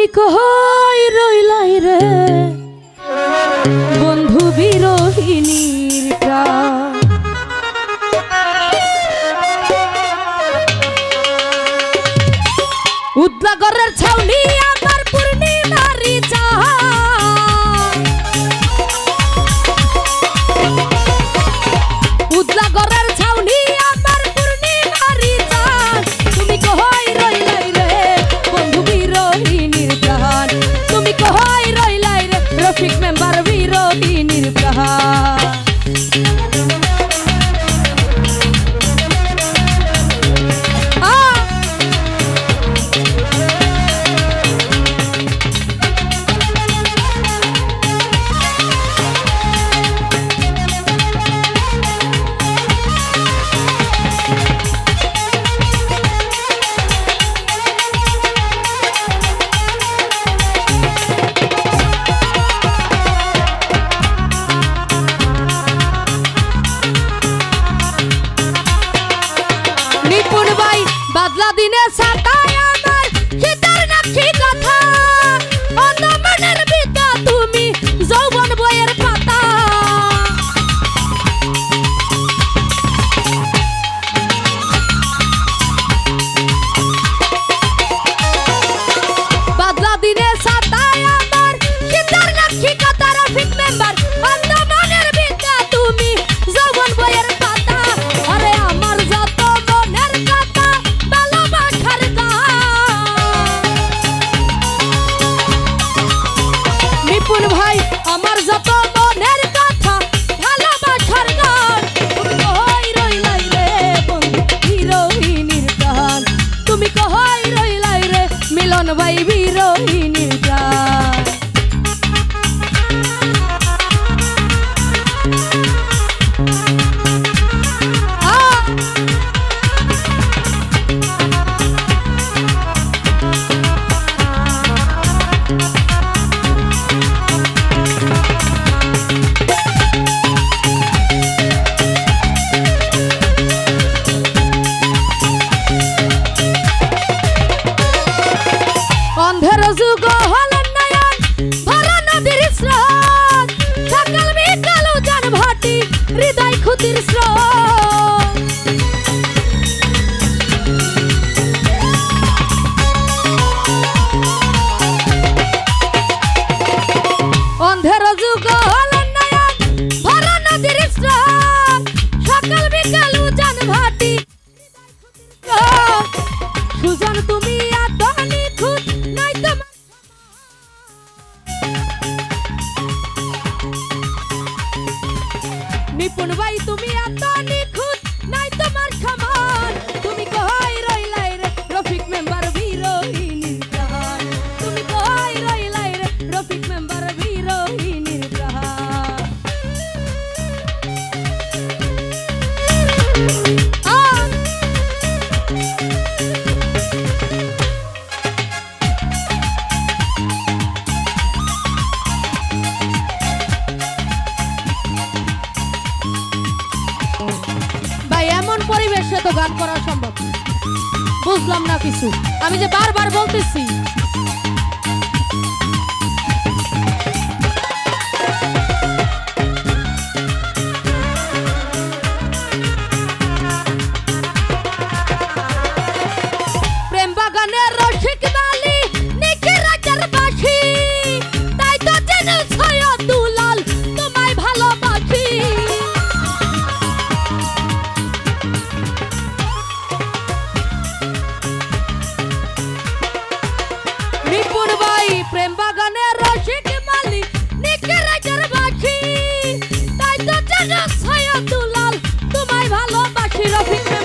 আমি কই রইলাই রে? বন্ধু heart. বাদলা দিনে সাটা আপন ভাই, আমার যত মনের কথা ভালোবাসার গান। তুমি কহই রইলাই রে বন্ধু, হিরোইনির গান। তুমি কহই রইলাই রে মিলন ভাই যুগ হলেন নয়ন ভরা নদীর স্রোত। সকাল বিকাল উজান ভাটি অন্ধের যুগ হলেন বাদ করা সম্ভব। বুঝলাম না কিছু। আমি যে বারবার বলতেছি রাজা ছায়া দুলাল তোমায় ভালোবাসি রফিক।